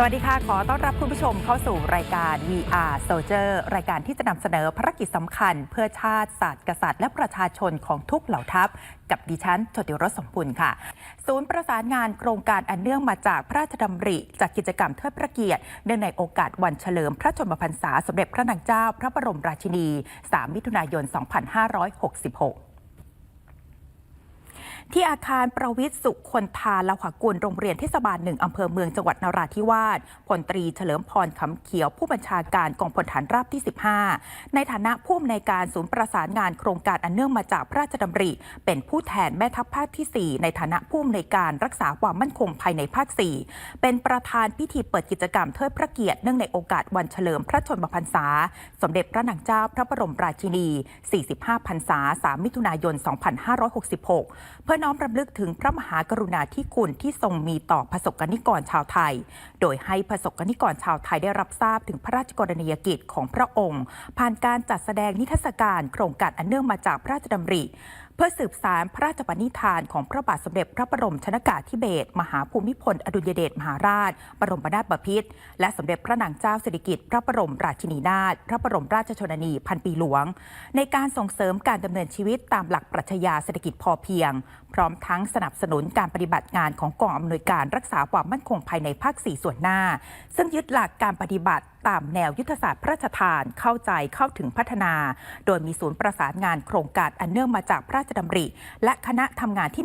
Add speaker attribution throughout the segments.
Speaker 1: สวัสดีค่ะ ขอต้อนรับคุณผู้ชมเข้าสู่รายการ VR Soldier รายการที่จะนำเสนอภารกิจสำคัญ เพื่อชาติศาสตร์กษัตริย์ และประชาชนของทุกเหล่าทัพ กับดิฉันจติรสสมบุญค่ะ ศูนย์ประสานงานโครงการอันเนื่องมาจากพระราชดำริ จากกิจกรรมเทิดพระเกียรติเนื่องในโอกาสวันเฉลิมพระชนมพรรษาสมเด็จพระนางเจ้า พระบรมราชินี 3 มิถุนายน 2566 ที่อาคารประวิทย์สุคนทาลาวหกุลโรงเรียนเทศบาลหนึ่งอำเภอเมืองจังหวัดนราธิวาสพลตรีเฉลิมพรคำเขียว ผู้บัญชาการกองพลฐานราบที่ 15 ในฐานะผู้อำนวยการศูนย์ประสานงานโครงการอันเนื่องมาจากพระราชดำริ เป็นผู้แทนแม่ทัพภาคที่ 4 ในฐานะผู้อำนวยการรักษาความมั่นคงภายในภาค 4 เป็นประธานพิธีเปิดกิจกรรมเทิดพระเกียรติเนื่องในโอกาสวันเฉลิมพระชนมพรรษา สมเด็จพระนางเจ้าพระบรมราชินี 45 พรรษา 3 มิถุนายน 2566 เพื่อน้อมรำลึกถึงพระมหากรุณาธิคุณที่ทรงมีต่อประสบกนิกรชาวไทย โดยให้ประสบกนิกรชาวไทยได้รับทราบถึงพระราชกรณียกิจของพระองค์ ผ่านการจัดแสดงนิทรรศการโครงการอันเนื่องมาจากพระราชดำริ เพื่อสืบสารพระราชปณิธานของพระบาทสมเด็จพระบรมชนากาธิเบศรมหาภูมิพลอดุลยเดชมหาราช บรมนาถบพิตรและสมเด็จพระนางเจ้าสิริกิติ์พระบรมราชินีนาถพระบรมราชชนนีพันปีหลวง ในการส่งเสริมการดำเนินชีวิตตามหลักปรัชญาเศรษฐกิจพอเพียง พร้อมทั้งสนับสนุนการปฏิบัติงานของกองอำนวยการรักษาความมั่นคงภายในภาค 4 ส่วนหน้า ซึ่งยึดหลักการปฏิบัติตามแนวยุทธศาสตร์พระราชทานเข้าใจเข้าถึงพัฒนา โดยมีศูนย์ประสานงานโครงการอันเนื่องมาจากพระราชดำริ และคณะทำงานที่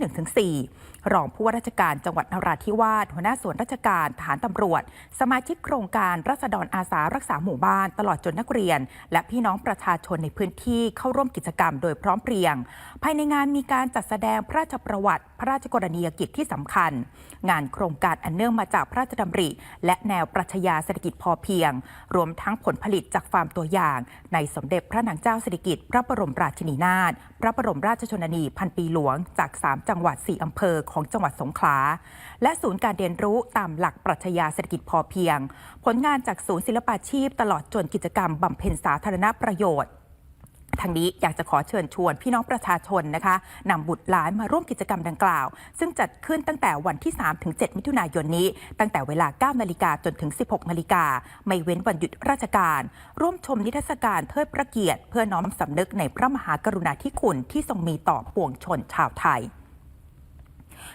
Speaker 1: 1-4 รองผู้ว่าราชการจังหวัดนราธิวาสหัวหน้าส่วนราชการฐานตำรวจ สมาชิกโครงการรัษฎรอาสารักษาหมู่บ้าน ตลอดจนนักเรียน และพี่น้องประชาชนในพื้นที่เข้าร่วมกิจกรรมโดยพร้อมเพรียง ภายในงานมีการจัดแสดงพระราชประวัติ พระราชกรณียกิจที่สำคัญ งานโครงการอันเนื่องมาจากพระราชดำริ และแนวปรัชญาเศรษฐกิจพอเพียง รวมทั้งผลผลิตจากฟาร์มตัวอย่าง ในสมเด็จพระนางเจ้าสิริกิติ์พระบรมราชินีนาถพระบรมราชชนนีพันปีหลวงจาก 3 จังหวัด 4 อำเภอของจังหวัดสงขลา และศูนย์การเรียนรู้ตามหลักปรัชญาเศรษฐกิจพอเพียง ผลงานจากศูนย์ศิลปาชีพ ตลอดจนกิจกรรมบำเพ็ญสาธารณประโยชน์ทางนี้อยากจะขอเชิญชวนพี่น้องประชาชนนะคะนำบุตรหลานมาร่วมกิจกรรมดังกล่าว ซึ่งจัดขึ้นตั้งแต่วันที่ 3 ถึง 7 มิถุนายนนี้ ตั้งแต่เวลา 9 นาฬิกาจนถึง 16 นาฬิกา ไม่เว้นวันหยุดราชการ ร่วมชมนิทรรศการเทิดพระเกียรติ เพื่อน้อมสำนึกในพระมหากรุณาธิคุณที่ทรงมีต่อปวงชนชาวไทย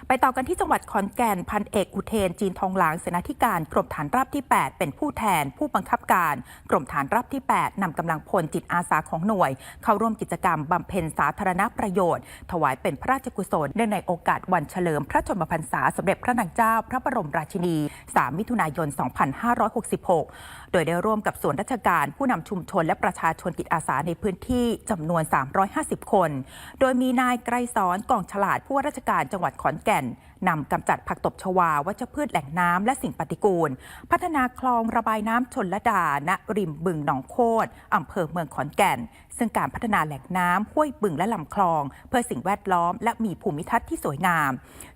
Speaker 1: ไปต่อกันที่จังหวัดขอนแก่นพันเอกอุเทนจีนทองหลางเสนาธิการกรมฐานราบที่ 8 เป็นผู้แทน ผู้บังคับการกรมฐานราบที่ 8นำกำลังพลจิตอาสาของหน่วย เข้าร่วมกิจกรรมบำเพ็ญสาธารณประโยชน์ ถวายเป็นพระราชกุศลเนื่องในโอกาสวันเฉลิมพระชนมพรรษาสมเด็จพระนางเจ้า พระบรมราชินี 3 มิถุนายน 2566โดยได้ร่วมกับส่วนราชการผู้นำชุมชนและประชาชนจิตอาสาในพื้นที่จำนวน 350 คน โดยมีนายไกรสอนกองฉลาดผู้ว่าราชการจังหวัดขอนแก่น นำกำจัดผักตบชวาวัชพืชแหล่งน้ำและสิ่งปฏิกูล พัฒนาคลองระบายน้ำชนละดา ณ ริมบึงหนองโคดอำเภอเมืองขอนแก่น ซึ่งการพัฒนาแหล่งน้ำห้วยบึงและลำคลอง เพื่อสิ่งแวดล้อม และมีภูมิทัศน์ที่สวยงาม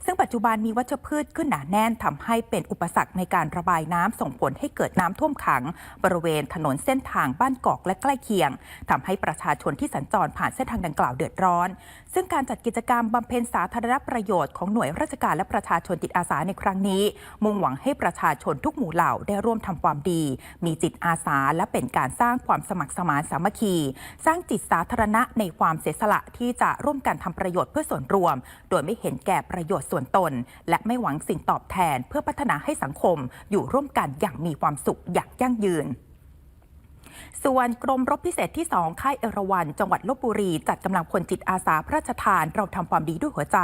Speaker 1: ซึ่งปัจจุบันมีวัชพืชขึ้นหนาแน่นทำให้เป็นอุปสรรคในการระบายน้ำส่งผลให้เกิดน้ำท่วมขัง บริเวณถนนเส้นทางบ้านกอกและใกล้เคียงทำให้ประชาชนที่สัญจรผ่านเส้นทางดังกล่าวเดือดร้อน ซึ่งการจัดกิจกรรมบำเพ็ญสาธารณประโยชน์ของหน่วยราชการและประชาชนจิตอาสาในครั้งนี้ มุ่งหวังให้ประชาชนทุกหมู่เหล่าได้ร่วมทำความดี มีจิตอาสาและเป็นการสร้างความสมัครสมานสามัคคี สร้างจิตสาธารณะในความเสียสละที่จะร่วมกันทำประโยชน์เพื่อส่วนรวม โดยไม่เห็นแก่ประโยชน์ส่วนตน และไม่หวังสิ่งตอบแทนเพื่อพัฒนาให้สังคม อยู่ร่วมกันอย่างมีความสุขอย่างยั่งยืน ส่วนกรมรบพิเศษที่ 2 ค่ายเอราวันจังหวัดลบบุรี จัดกำลังพลจิตอาสาพระราชทานเราทำความดีด้วยหัวใจ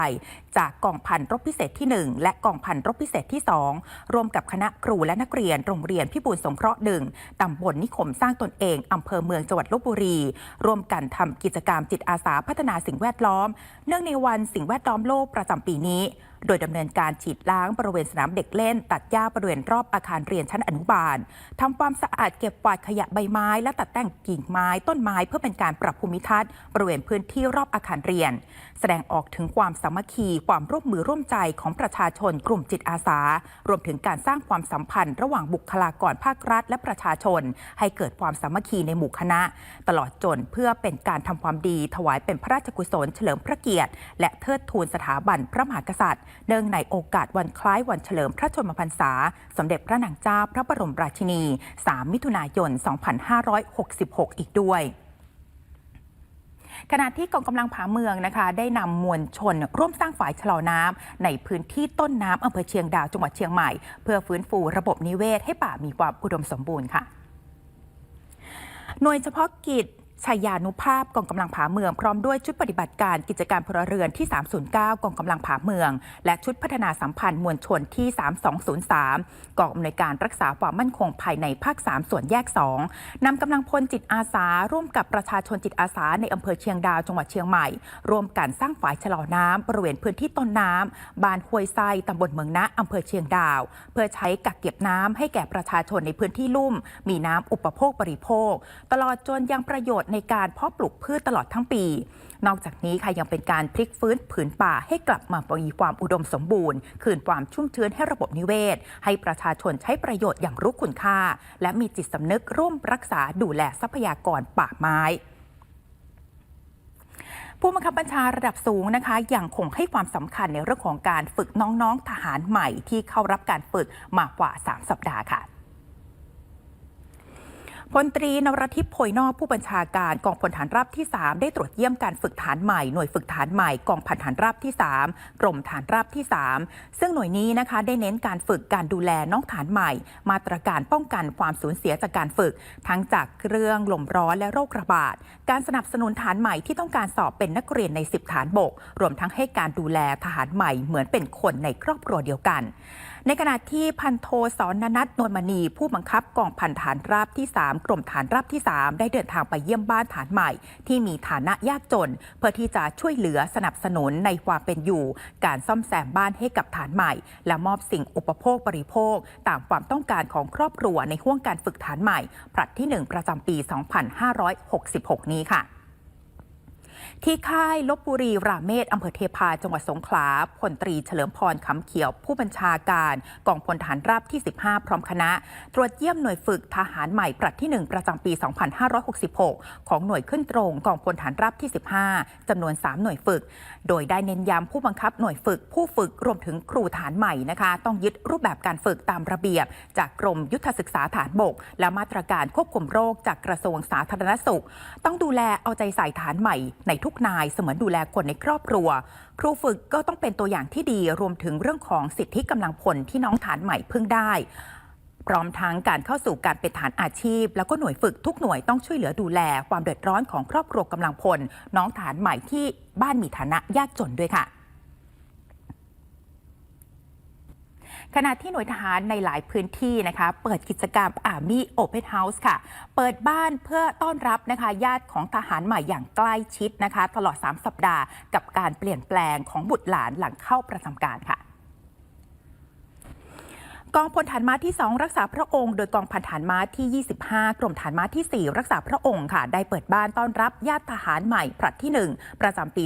Speaker 1: จากกองพันรบพิเศษที่ 1 และกองพันรบพิเศษที่ 2 ร่วมกับคณะครูและนักเรียนโรงเรียนพิบูลสงเคราะห์หนึ่งตำบลนิคมสร้างตนเองอำเภอเมืองจังหวัดลบบุรี ร่วมกันทำกิจกรรมจิตอาสาพัฒนาสิ่งแวดล้อม เนื่องในวันสิ่งแวดล้อมโลกประจำปีนี้ โดยดำเนินการฉีดล้างบริเวณสนามเด็กเล่น ตัดหญ้าบริเวณรอบอาคารเรียนชั้นอนุบาลทำความสะอาดเก็บกวาดขยะใบไม้ และตัดแต่งกิ่งไม้ต้นไม้เพื่อเป็นการปรับภูมิทัศน์บริเวณพื้นที่รอบอาคารเรียน แสดงออกถึงความสามัคคีความร่วมมือร่วมใจของประชาชนกลุ่มจิตอาสา รวมถึงการสร้างความสัมพันธ์ ระหว่างบุคลากรภาครัฐ และประชาชน ให้เกิดความสามัคคีในหมู่คณะ ตลอดจนเพื่อเป็นการทำความดี ถวายเป็นพระราชกุศลเฉลิมพระเกียรติ และเทิดทูนสถาบันพระมหากษัตริย์เนื่องในโอกาสวันคล้ายวันเฉลิมพระชนมพรรษา สมเด็จพระนางเจ้าพระบรมราชินี 3 มิถุนายน 2566 อีกด้วยขณะที่กองกำลังผาเมืองนะคะ ได้นำมวลชน ร่วมสร้างฝายชะลอน้ำในพื้นที่ต้นน้ำอำเภอเชียงดาวจังหวัดเชียงใหม่ เพื่อฟื้นฟูระบบนิเวศให้ป่ามีความอุดมสมบูรณ์ค่ะหน่วยเฉพาะกิจ ชายานุภาพกองกำลังผาเมือง พร้อมด้วยชุดปฏิบัติการกิจการพลเรือนที่ 309 กองกำลังผาเมือง และชุดพัฒนาสัมพันธ์มวลชนที่ 3203 กองอำนวยการรักษาความมั่นคงภายในภาค 3 ส่วนแยก 2 นำกำลังพลจิตอาสา ร่วมกับประชาชนจิตอาสาในอำเภอเชียงดาวจังหวัดเชียงใหม่ ร่วมกันสร้างฝายชะลอน้ำบริเวณพื้นที่ต้นน้ำบานห้วยไซตำบลเมืองนะอำเภอเชียงดาว เพื่อใช้กักเก็บน้ำให้แก่ประชาชนในพื้นที่ลุ่ม มีน้ำอุปโภคบริโภค ตลอดจนยังประโยชน์ในการเพาะปลูกพืชตลอดทั้งปี นอกจากนี้ค่ะยังเป็นการพลิกฟื้นผืนป่าให้กลับมามีความอุดมสมบูรณ์ คืนความชุ่มชื้นให้ระบบนิเวศ ให้ประชาชนใช้ประโยชน์อย่างรู้คุณค่า และมีจิตสำนึกร่วมรักษาดูแลทรัพยากรป่าไม้ผู้บังคับบัญชาระดับสูงนะคะยังคงให้ความสำคัญในเรื่องของการฝึกน้องๆทหารใหม่ที่เข้ารับการฝึกมากกว่า 3 สัปดาห์ค่ะ พลตรีนรทิพย์โพยนอกผู้บัญชาการกองพลฐานราบที่ 3 ได้ตรวจเยี่ยมการฝึกฐานใหม่หน่วยฝึกฐานใหม่กองพันฐานราบที่ 3 กรมฐานราบที่ 3 ซึ่งหน่วยนี้นะคะได้เน้นการฝึกการดูแลน้องฐานใหม่ มาตรการป้องกันความสูญเสียจากการฝึก ทั้งจากเรื่องลมร้อนและโรคระบาด การสนับสนุนฐานใหม่ที่ต้องการสอบเป็นนักเรียนใน 10 ฐานบก รวมทั้งให้การดูแลทหารใหม่เหมือนเป็นคนในครอบครัวเดียวกัน ในขณะที่พันโทสอนนัทนวลมณี ผู้บังคับกองพันฐานราบที่ 3 กรมฐานราบที่ 3 ได้เดินทางไปเยี่ยมบ้านฐานใหม่ ที่มีฐานะยากจน เพื่อที่จะช่วยเหลือสนับสนุนในความเป็นอยู่ การซ่อมแซมบ้านให้กับฐานใหม่ และมอบสิ่งอุปโภคบริโภค ตามความต้องการของครอบครัวในห่วงการฝึกฐานใหม่ผลัดที่ 1 ประจำปี 2566 นี้ค่ะ ที่ค่ายลบบุรีราเมศอำเภอเทพา จังหวัดสงขลาพลตรีเฉลิมพรคำเขียว ผู้บัญชาการกองพลฐานราบที่ 15 พร้อมคณะ ตรวจเยี่ยมหน่วยฝึกทหารใหม่ผลัดที่ 1 ประจำปี 2566 ของหน่วยขึ้นตรงกองพลฐานราบที่ 15จำนวน 3 หน่วยฝึก โดยได้เน้นย้ำผู้บังคับหน่วยฝึก ผู้ฝึกรวมถึงครูฐานใหม่นะคะ ต้องยึดรูปแบบการฝึกตามระเบียบ จากกรมยุทธศึกษาฐานบก และมาตรการควบคุมโรคจากกระทรวงสาธารณสุข ต้องดูแลเอาใจใส่ฐานใหม่ในทุกนายเสมือนดูแลคนในครอบครัว ครูฝึกก็ต้องเป็นตัวอย่างที่ดีรวมถึงเรื่องของสิทธิกำลังพลที่น้องฐานใหม่พึ่งได้ พร้อมทั้งการเข้าสู่การเป็นฐานอาชีพ แล้วก็หน่วยฝึกทุกหน่วยต้องช่วยเหลือดูแล ความเดือดร้อนของครอบครัวกำลังพล น้องฐานใหม่ที่บ้านมีฐานะยากจนด้วยค่ะ ขณะที่หน่วยทหารในหลายพื้นที่นะคะ เปิดกิจกรรม Army Open House ค่ะ เปิดบ้านเพื่อต้อนรับนะคะญาติของทหารใหม่อย่างใกล้ชิดนะคะ ตลอด 3 สัปดาห์กับการเปลี่ยนแปลงของบุตรหลานหลังเข้าประจำการค่ะ กองพลฐานม้าที่ 2 รักษาพระองค์ โดยกองพันฐานม้าที่ 25 กรมฐานม้าที่ 4 รักษาพระองค์ค่ะ ได้เปิดบ้านต้อนรับญาติทหารใหม่ผลัดที่ 1 ประจำปี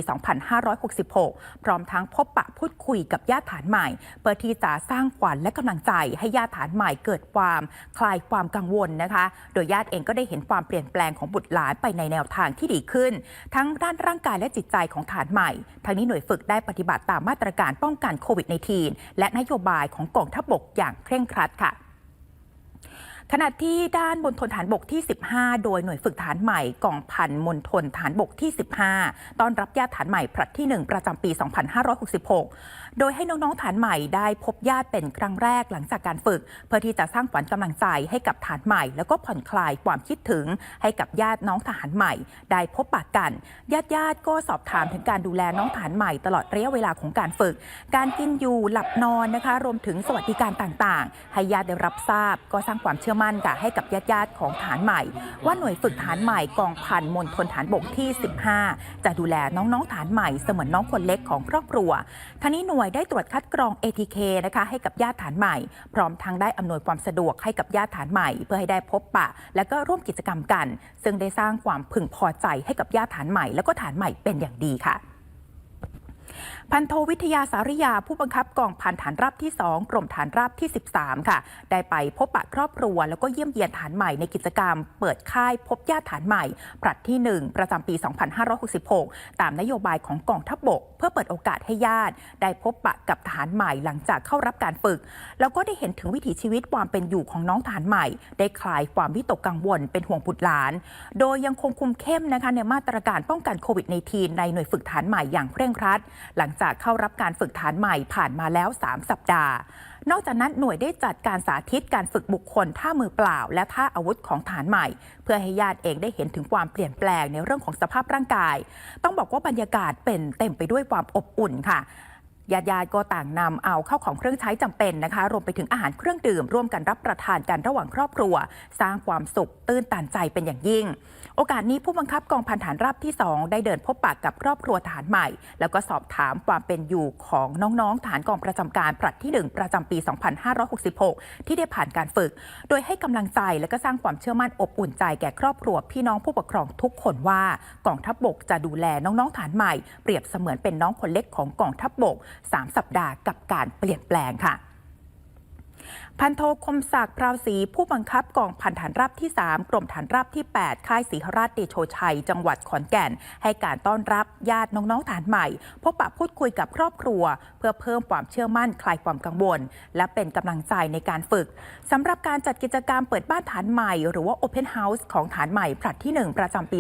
Speaker 1: 2566 พร้อมทั้งพบปะพูดคุยกับญาติฐานใหม่ เพื่อที่จะสร้างขวัญและกำลังใจให้ญาติฐานใหม่เกิดความคลายความกังวลนะคะ โดยญาติเองก็ได้เห็นความเปลี่ยนแปลงของบุตรหลานไปในแนวทางที่ดีขึ้น ทั้งด้านร่างกายและจิตใจของฐานใหม่ ทั้งนี้หน่วยฝึกได้ปฏิบัติตามมาตรการป้องกันโควิด -19 และนโยบายของกองทัพบกอย่างเคร่งครัดค่ะ ขณะที่ด้านบนทนฐานบกที่ 15 โดยหน่วยฝึกฐานใหม่กองพันมณฑลฐานบกที่ 15 ต้อนรับญาติฐานใหม่ผลัดที่ 1 ประจำปี 2566 โดยให้น้องๆฐานใหม่ได้พบญาติเป็นครั้งแรกหลังจากการฝึก เพื่อที่จะสร้างขวัญกำลังใจให้กับฐานใหม่ แล้วก็ผ่อนคลายความคิดถึงให้กับญาติน้องทหารใหม่ ได้พบปะกันญาติญาติๆก็สอบถามถึงการดูแลน้องฐานใหม่ตลอดระยะเวลาของการฝึก การกินอยู่หลับนอนนะคะ รวมถึงสวัสดิการต่างๆ ให้ญาติได้รับทราบก็สร้างความเชื่อมั่นค่ะให้กับญาติญาติของฐานใหม่ ว่าหน่วยฝึกฐานใหม่กองพันมณฑลฐานบกที่ 15 จะดูแลน้องๆฐานใหม่เสมือนน้องคนเล็กของครอบครัวทั้งนี้หน่วยได้ตรวจคัดกรอง ATK นะคะให้กับญาติฐานใหม่ พร้อมทั้งได้อำนวยความสะดวกให้กับญาติฐานใหม่ เพื่อให้ได้พบปะ และก็ร่วมกิจกรรมกัน ซึ่งได้สร้างความพึงพอใจให้กับญาติฐานใหม่ แล้วก็ฐานใหม่เป็นอย่างดีค่ะ พันโทวิทยาสาริยาผู้บังคับกองพันฐานราบที่ 2 กรมฐานราบที่ 13 ค่ะ ได้ไปพบปะครอบครัว แล้วก็เยี่ยมเยียนฐานใหม่ในกิจกรรม เปิดค่ายพบญาติฐานใหม่ผลัดที่ 1 ประจำปี 2566 ตามนโยบายของกองทัพบกเพื่อเปิดโอกาสให้ญาติ ได้พบปะกับทหารใหม่หลังจากเข้ารับการฝึก แล้วก็ได้เห็นถึงวิถีชีวิตความเป็นอยู่ของน้องทหารใหม่ ได้คลายความวิตกกังวลเป็นห่วงบุตรหลาน โดยยังคงคุมเข้มนะคะในมาตรการป้องกันโควิด -19 ในหน่วยฝึกฐานใหม่อย่างเคร่งครัด หลังจากเข้ารับการฝึกฐานใหม่ผ่านมาแล้ว 3 สัปดาห์ นอกจากนั้นหน่วยได้จัดการสาธิตการฝึกบุคคลท่ามือเปล่า และท่าอาวุธของฐานใหม่ เพื่อให้ญาติเองได้เห็นถึงความเปลี่ยนแปลงในเรื่องของสภาพร่างกาย ต้องบอกว่าบรรยากาศเป็นเต็มไปด้วยความอบอุ่นค่ะ ญาติญาติก็ต่างนำเอาเข้าของเครื่องใช้จำเป็นนะคะ รวมไปถึงอาหารเครื่องดื่ม ร่วมกันรับประทานกันระหว่างครอบครัว สร้างความสุขตื้นตันใจเป็นอย่างยิ่ง โอกาสนี้ผู้บังคับกองพันฐานราบที่ 2 ได้เดินพบปะกับครอบครัวฐานใหม่ แล้วก็สอบถามความเป็นอยู่ของน้องๆ ฐานกองประจำการผลัดที่ 1 ประจำปี 2566 ที่ได้ผ่านการฝึก โดยให้กำลังใจและก็สร้างความเชื่อมั่นอบอุ่นใจแก่ครอบครัวพี่น้องผู้ปกครองทุกคนว่ากองทัพบกจะดูแลน้องๆฐานใหม่ เปรียบเสมือนเป็นน้องคนเล็กของกองทัพบก3 สัปดาห์กับการเปลี่ยนแปลงค่ะ พันโทคมศักดิ์พราวศรีผู้บังคับกองพันฐานราบที่ 3 กรมฐานราบที่ 8 ค่ายศรีหราชเดโชชัย จังหวัดขอนแก่น ให้การต้อนรับญาติน้องๆฐานใหม่ พบปะพูดคุยกับครอบครัว เพื่อเพิ่มความเชื่อมั่นคลายความกังวล และเป็นกำลังใจในการฝึกสำหรับการจัดกิจกรรมเปิดบ้านฐานใหม่ หรือว่า Open House ของฐานใหม่ผลัดที่ 1 ประจำปี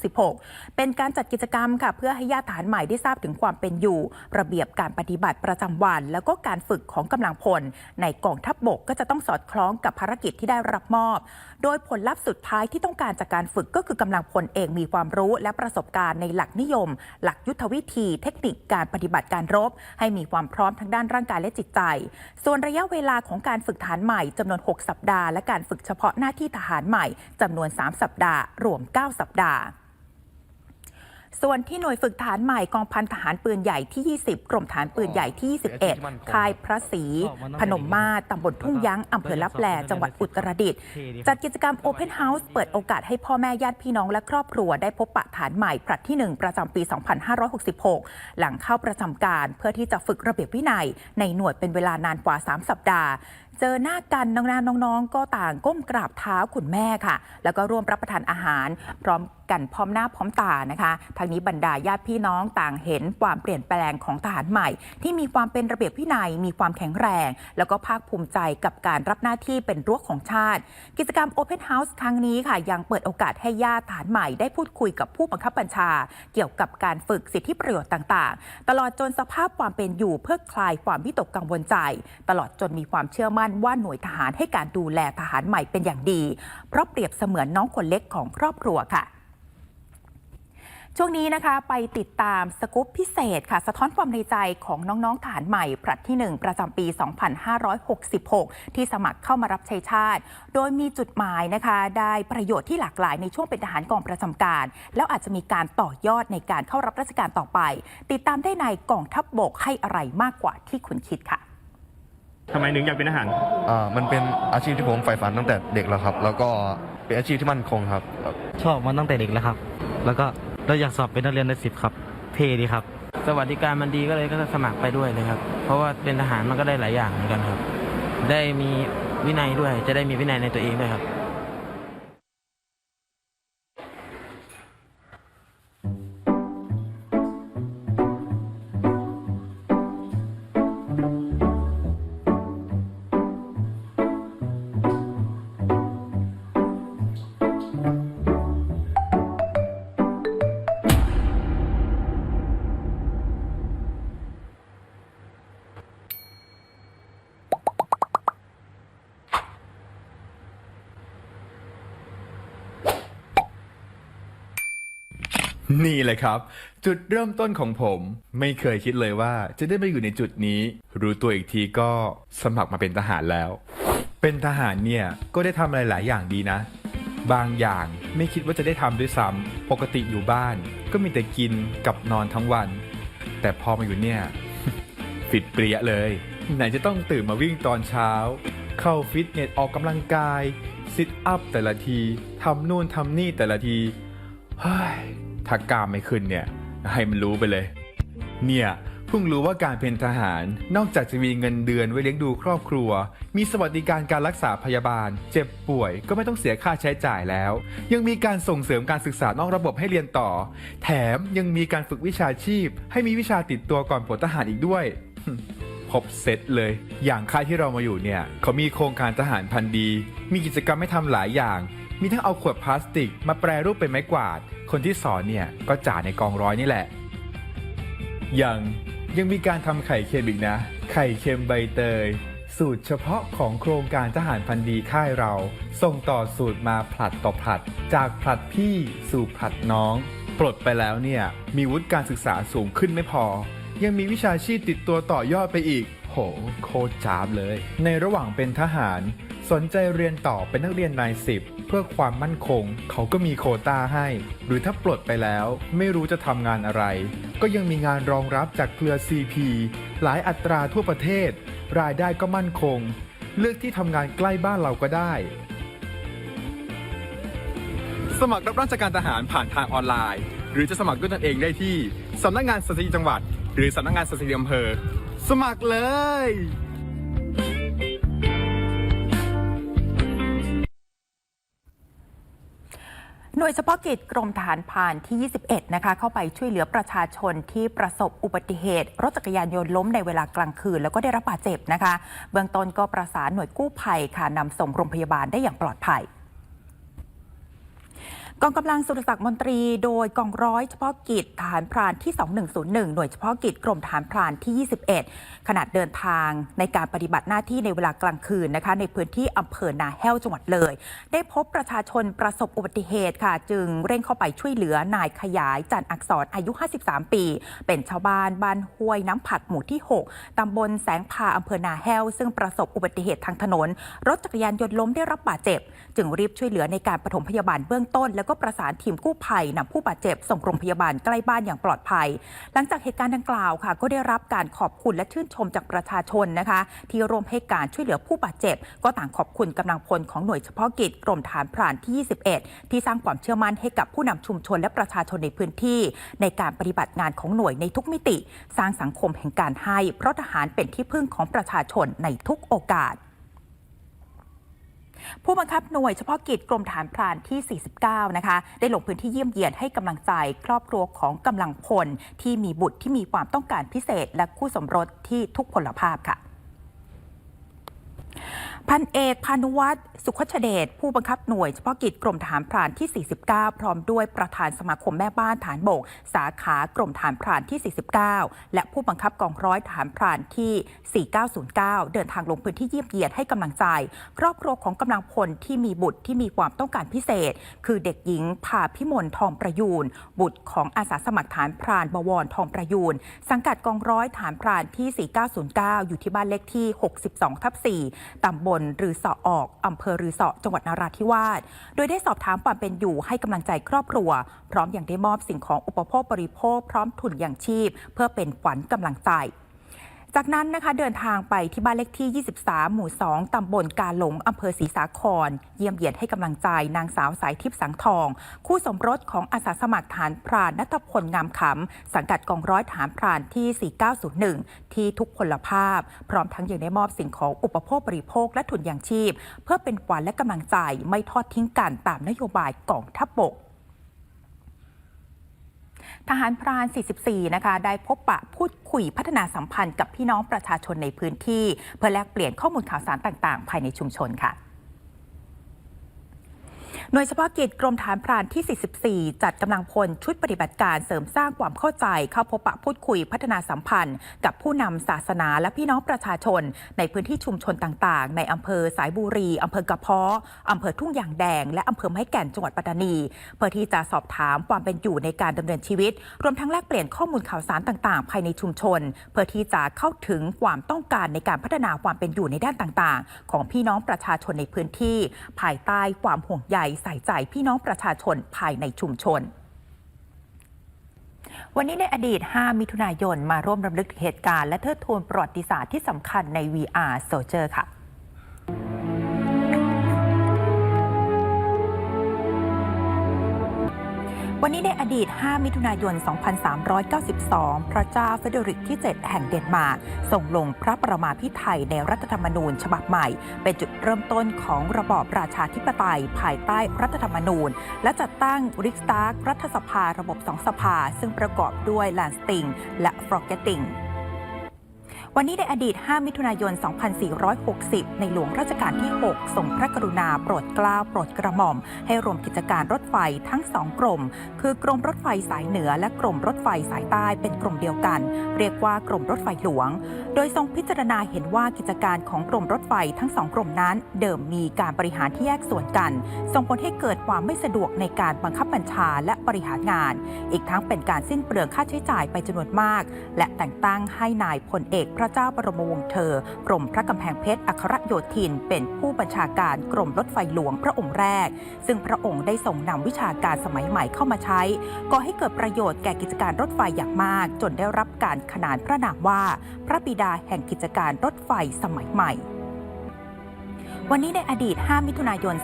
Speaker 1: 2566 เป็นการจัดกิจกรรมค่ะเพื่อให้ญาติฐานใหม่ได้ทราบถึงความเป็นอยู่ ระเบียบการปฏิบัติประจำวัน แล้วก็การฝึกของกำลังพลในกองทัพบบกก็จะต้องสอดคล้องกับภารกิจที่ได้รับมอบ โดยผลลัพธ์สุดท้ายที่ต้องการจากการฝึกก็คือกำลังพลเองมีความรู้และประสบการณ์ในหลักนิยม หลักยุทธวิธี เทคนิคการปฏิบัติการรบ ให้มีความพร้อมทั้งด้านร่างกายและจิตใจ ส่วนระยะเวลาของการฝึกฐานใหม่จำนวน 6 สัปดาห์ และการฝึกเฉพาะหน้าที่ทหารใหม่จำนวน 3 สัปดาห์ รวม 9 สัปดาห์ ส่วนที่หน่วยฝึกฐานใหม่กองพันทหารปืนใหญ่ที่ 20 กรมฐานปืนใหญ่ที่ 21 ค่ายพระศรีพนมมาศตำบลทุ่งยั้งอำเภอลับแล จังหวัดอุตรดิตถ์จัดกิจกรรม Open House เปิดโอกาสให้พ่อแม่ญาติพี่น้องและครอบครัวได้พบปะฐานใหม่ผลัดที่ 1 ประจำปี 2566 หลังเข้าประจำการเพื่อที่จะฝึกระเบียบวินัย ในหน่วยเป็นเวลานานกว่า 3 สัปดาห์ เจอหน้ากันน้องๆน้องๆ ก็ต่างก้มกราบเท้าคุณแม่ค่ะ แล้วก็ร่วมรับประทานอาหาร พร้อมกันพร้อมหน้าพร้อมตานะคะทางนี้บรรดาญาติพี่น้องต่างเห็นความเปลี่ยนแปลงของทหารใหม่ ที่มีความเป็นระเบียบวินัยมีความแข็งแรง แล้วก็ภาคภูมิใจกับการรับหน้าที่เป็นรั้วของชาติ กิจกรรม Open House ครั้งนี้ค่ะ ยังเปิดโอกาสให้ญาติทหารใหม่ได้พูดคุยกับผู้บังคับบัญชา เกี่ยวกับการฝึกสิทธิประโยชน์ต่างๆ ตลอดจนสภาพความเป็นอยู่เพื่อคลายความวิตกกังวลใจ ตลอดจนมีความเชื่อมั่นว่าหน่วยทหารให้การดูแลทหารใหม่เป็นอย่างดี เพราะเปรียบเสมือนน้องคนเล็กของครอบครัวค่ะช่วงนี้นะคะไปติดตามสกู๊ปพิเศษค่ะ สะท้อนความในใจของน้องๆทหารใหม่ผลัดที่ 1 ประจำปี 2566 ที่สมัครเข้ามารับใช้ชาติ โดยมีจุดหมายนะคะ ได้ประโยชน์ที่หลากหลายในช่วงเป็นทหารกองประจำการ แล้วอาจจะมีการต่อยอดในการเข้ารับราชการต่อไป ติดตามได้ในกองทัพบบกให้อะไรมากกว่าที่คุณคิดค่ะ
Speaker 2: ทำไมถึงอยากเป็นทหาร
Speaker 3: อ่ามันเป็นอาชีพที่ผมใฝ่ฝันตั้งแต่เด็กแล้วครับ แล้วก็เป็นอาชีพที่มั่นคงครับ
Speaker 4: ชอบมาตั้งแต่เด็กแล้วครับ แล้วก็เราอยากสอบเป็นนักเรียนในสิบครับ เท่ดีครับ
Speaker 5: สวัสดิการมันดีก็เลยก็สมัครไปด้วยเลยครับ เพราะว่าเป็นทหารมันก็ได้หลายอย่างเหมือนกันครับ ได้มีวินัยด้วย จะได้มีวินัยในตัวเองด้วยครับ
Speaker 6: นี่แหละครับ จุดเริ่มต้นของผม ไม่เคยคิดเลยว่าจะได้มาอยู่ในจุดนี้ รู้ตัวอีกทีก็สมัครมาเป็นทหารแล้ว เป็นทหารเนี่ยก็ได้ทำอะไรหลายอย่างดีนะ บางอย่างไม่คิดว่าจะได้ทำด้วยซ้ำปกติอยู่บ้าน ก็มีแต่กินกับนอนทั้งวัน แต่พอมาอยู่เนี่ยฟิตเปรี้ยเลย ไหนจะต้องตื่นมาวิ่งตอนเช้า เข้าฟิตเนสออกกำลังกายซิทอัพแต่ละทีทำนู่นทำนี่แต่ละทีเฮ้ย ถ้ากล้ามไม่ขึ้นเนี่ย ให้มันรู้ไปเลย เนี่ยเพิ่งรู้ว่าการเป็นทหาร นอกจากจะมีเงินเดือนไว้เลี้ยงดูครอบครัว มีสวัสดิการการรักษาพยาบาล เจ็บป่วยก็ไม่ต้องเสียค่าใช้จ่ายแล้ว ยังมีการส่งเสริมการศึกษานอกระบบให้เรียนต่อ แถมยังมีการฝึกวิชาชีพ ให้มีวิชาติดตัวก่อนปลทหารอีกด้วยครบเซตเลย อย่างค่ายที่เรามาอยู่เนี่ย เขามีโครงการทหารพันธ์ดี มีกิจกรรมให้ทำหลายอย่าง มีทั้งเอาขวดพลาสติก มาแปรรูปเป็นไม้กวาด คนที่สอนเนี่ยก็จ่าในกองร้อยนี่แหละ ยังยังมีการทำไข่เค็มอีกนะ ไข่เค็มใบเตย สูตรเฉพาะของโครงการทหารพันธ์ดีค่ายเรา ส่งต่อสูตรมาผลัดต่อผลัด จากผลัดพี่สู่ผลัดน้อง ปลดไปแล้วเนี่ยมีวุฒิการศึกษาสูงขึ้นไม่พอ ยังมีวิชาชีพติดตัวต่อยอดไปอีก โหโคตรจ้าบเลย ในระหว่างเป็นทหาร สนใจเรียนต่อเป็นนักเรียนนายสิบเพื่อความมั่นคง เขาก็มีโควต้าให้ หรือถ้าปลดไปแล้วไม่รู้จะทำงานอะไร ก็ยังมีงานรองรับจากเครือ CP หลายอัตราทั่วประเทศ รายได้ก็มั่นคง เลือกที่ทำงานใกล้บ้านเราก็ได้ สมัครรับราชการทหารผ่านทางออนไลน์ หรือจะสมัครด้วยตนเองได้ที่สำนักงานสตรีจังหวัด หรือสำนักงานสตรีอำเภอ สมัครเลย
Speaker 1: หน่วยเฉพาะกิจกรมทหารพรานที่ 21 นะคะ เข้าไปช่วยเหลือประชาชนที่ประสบอุบัติเหตุ รถจักรยานยนต์ล้มในเวลากลางคืน แล้วก็ได้รับบาดเจ็บนะคะ เบื้องต้นก็ประสานหน่วยกู้ภัยค่ะนำส่งโรงพยาบาลได้อย่างปลอดภัย กองกำลังสุรศักดิ์มนตรีโดยกองร้อยเฉพาะกิจทหารพรานที่ 2101 หน่วยเฉพาะกิจกรมทหารพรานที่ 21ขณะเดินทางในการปฏิบัติหน้าที่ในเวลากลางคืนนะคะในพื้นที่อำเภอนาแห้วจังหวัดเลย ได้พบประชาชนประสบอุบัติเหตุค่ะ จึงเร่งเข้าไปช่วยเหลือนายขยายจันอักษรอายุ 53 ปี เป็นชาวบ้านบ้านห้วยน้ำผัดหมู่ที่ 6ตำบลแสงพาอำเภอนาแห้ว ซึ่งประสบอุบัติเหตุทางถนน รถจักรยานยนต์ล้มได้รับบาดเจ็บ จึงรีบช่วยเหลือในการปฐมพยาบาลเบื้องต้นแล้วก็ประสานทีมกู้ภัยนำผู้บาดเจ็บส่งโรงพยาบาลใกล้บ้านอย่างปลอดภัย หลังจากเหตุการณ์ดังกล่าวค่ะ ก็ได้รับการขอบคุณและชื่นชมจากประชาชนนะคะ ที่ร่วมให้การช่วยเหลือผู้บาดเจ็บ ก็ต่างขอบคุณกำลังพลของหน่วยเฉพาะกิจกรมฐานพรานที่ 21 ที่สร้างความเชื่อมั่นให้กับผู้นำชุมชนและประชาชนในพื้นที่ ในการปฏิบัติงานของหน่วยในทุกมิติ สร้างสังคมแห่งการให้ เพราะทหารเป็นที่พึ่งของประชาชนในทุกโอกาส ผู้บังคับหน่วยเฉพาะกิจกรมฐานพรานที่ 49 นะคะ ได้ลงพื้นที่เยี่ยมเยียนให้กำลังใจ ครอบครัวของกำลังพลที่มีบุตรที่มีความต้องการพิเศษ และคู่สมรสที่ทุกพลภาพค่ะ พันเอกพานุวัฒน์สุขชเดช ผู้บังคับหน่วยเฉพาะกิจกรมทหารพรานที่ 49 พร้อมด้วยประธานสมาคมแม่บ้านฐานบก สาขากรมทหารพรานที่ 49 และผู้บังคับกองร้อยทหารพรานที่ 4909 เดินทางลงพื้นที่เยี่ยมเยียนให้กำลังใจ ครอบครัวของกำลังพลที่มีบุตรที่มีความต้องการพิเศษ คือเด็กหญิงพาพิมลทองประยูน บุตรของอาสาสมัครฐานพรานบวรทองประยูน สังกัดกองร้อยฐานพรานที่ 4909 อยู่ที่บ้านเลขที่ 62ทับ4ตำบลรือสอออกอำเภอรือสอจังหวัดนราธิวาส โดยได้สอบถามความเป็นอยู่ให้กำลังใจครอบครัว พร้อมอย่างได้มอบสิ่งของอุปโภคบริโภค พร้อมทุนอย่างชีพ เพื่อเป็นขวัญกำลังใจ จากนั้นนะคะเดินทางไปที่บ้านเลขที่ 23 หมู่ 2 ตำบลกาหลงอำเภอศรีสาคร เยี่ยมเยียนให้กำลังใจนางสาวสายทิพย์สังทอง คู่สมรสของอาสาสมัครฐานพรานนัทพลงามขำ สังกัดกองร้อยฐานพรานที่ 4901 ที่ทุกพลภาพ พร้อมทั้งยังได้มอบสิ่งของอุปโภคบริโภคและทุนอย่างชีพ เพื่อเป็นขวัญและกำลังใจไม่ทอดทิ้งกันตามนโยบายกองทัพบก ทหารพราน 44 นะคะ ได้พบปะพูดคุยพัฒนาสัมพันธ์กับพี่น้องประชาชนในพื้นที่ เพื่อแลกเปลี่ยนข้อมูลข่าวสารต่าง ๆ ภายในชุมชนค่ะ หน่วยเฉพาะกิจกรมฐานพรานที่ 44 จัดกำลังพลชุดปฏิบัติการเสริมสร้างความเข้าใจ เข้าพบปะพูดคุยพัฒนาสัมพันธ์ กับผู้นำศาสนาและพี่น้องประชาชน ในพื้นที่ชุมชนต่างๆ ในอำเภอสายบุรีอำเภอกระเพาะอำเภอทุ่งยางแดง และอำเภอไม้แก่นจังหวัดปัตตานี เพื่อที่จะสอบถามความเป็นอยู่ในการดำเนินชีวิต รวมทั้งแลกเปลี่ยนข้อมูลข่าวสารต่างๆ ภายในชุมชน เพื่อที่จะเข้าถึงความต้องการในการพัฒนาความเป็นอยู่ในด้านต่างๆ ของพี่น้องประชาชนในพื้นที่ ภายใต้ความห่วงใยใส่ใจพี่น้องประชาชนภายในชุมชน วันนี้ในอดีต 5 มิถุนายน มาร่วมรำลึกเหตุการณ์และเทิดทูนประวัติศาสตร์ที่สำคัญใน VR Soldier ค่ะ วันนี้ในอดีต 5 มิถุนายน 2392 พระเจ้าเฟเดริกที่ 7 แห่งเดนมาร์กส่งลงพระประมาพิไทยในรัฐธรรมนูญฉบับใหม่ เป็นจุดเริ่มต้นของระบอบราชาธิปไตย ภายใต้รัฐธรรมนูญ และจัดตั้งริกสตาร์รัฐสภาระบบสองสภา ซึ่งประกอบด้วยแลนสติงและฟรอกเกตติง วันนี้ในอดีต 5 มิถุนายน 2460 ในหลวงรัชกาลที่ 6 ทรงพระกรุณาโปรดเกล้าโปรดกระหม่อม ให้รวมกิจการรถไฟทั้งสองกรม คือกรมรถไฟสายเหนือและกรมรถไฟสายใต้เป็นกรมเดียวกัน เรียกว่ากรมรถไฟหลวง โดยทรงพิจารณาเห็นว่ากิจการของกรมรถไฟทั้งสองกรมนั้น เดิมมีการบริหารที่แยกส่วนกัน ส่งผลให้เกิดความไม่สะดวกในการบังคับบัญชาและบริหารงาน อีกทั้งเป็นการสิ้นเปลืองค่าใช้จ่ายไปจำนวนมาก และแต่งตั้งให้นายพลเอกพระเจ้าบรมวงศ์เธอกรมพระกำแพงเพชรอัครโยธิน เป็นผู้บัญชาการกรมรถไฟหลวงพระองค์แรก ซึ่งพระองค์ได้ส่งนำวิชาการสมัยใหม่เข้ามาใช้ ก่อให้เกิดประโยชน์แก่กิจการรถไฟอย่างมาก จนได้รับการขนานพระนามว่า พระบิดาแห่งกิจการรถไฟสมัยใหม่ วันนี้ในอดีต 5 มิถุนายน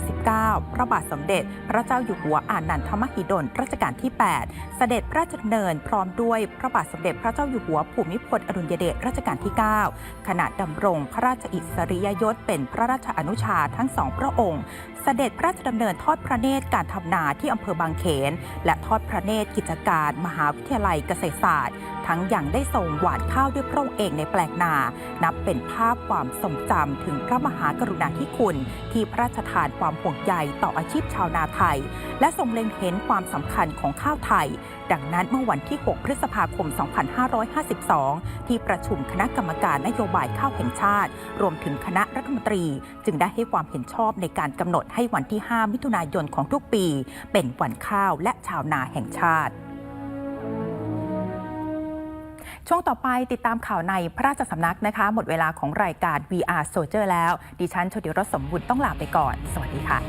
Speaker 1: 2489 พระบาทสมเด็จ พระเจ้าอยู่หัวอานันทมหิดลรัชกาลที่ 8 เสด็จพระราชดำเนินพร้อมด้วยพระบาทสมเด็จพระเจ้าอยู่หัวภูมิพลอดุลยเดชรัชกาลที่ 9 ขณะดำรงพระราชอิสริยยศเป็นพระราชอนุชาทั้งสองพระองค์ เสด็จพระราชดำเนินทอดพระเนตรการทำนาที่อำเภอบางเขน และทอดพระเนตรกิจการ มหาวิทยาลัยเกษตรศาสตร์ ทั้งอย่างได้ทรงหวานข้าวด้วยพระองค์เองในแปลงนา นับเป็นภาพความทรงจำถึงพระมหากรุณาธิคุณ ที่พระราชทานความห่วงใยต่ออาชีพชาวนาไทย และทรงเล็งเห็นความสำคัญของข้าวไทย ดังนั้นเมื่อวันที่ 6 พฤษภาคม 2552 ที่ประชุมคณะกรรมการนโยบายข้าวแห่งชาติ รวมถึงคณะรัฐมนตรี จึงได้ให้ความเห็นชอบในการกำหนดให้วันที่ 5 มิถุนายนของทุกปี เป็นวันข้าวและชาวนาแห่งชาติช่วงต่อไปติดตามข่าวในพระราชสำนักนะคะ หมดเวลาของรายการ VR Soldier แล้ว ดิฉันชดิรสสมบุญต้องลาไปก่อน สวัสดีค่ะ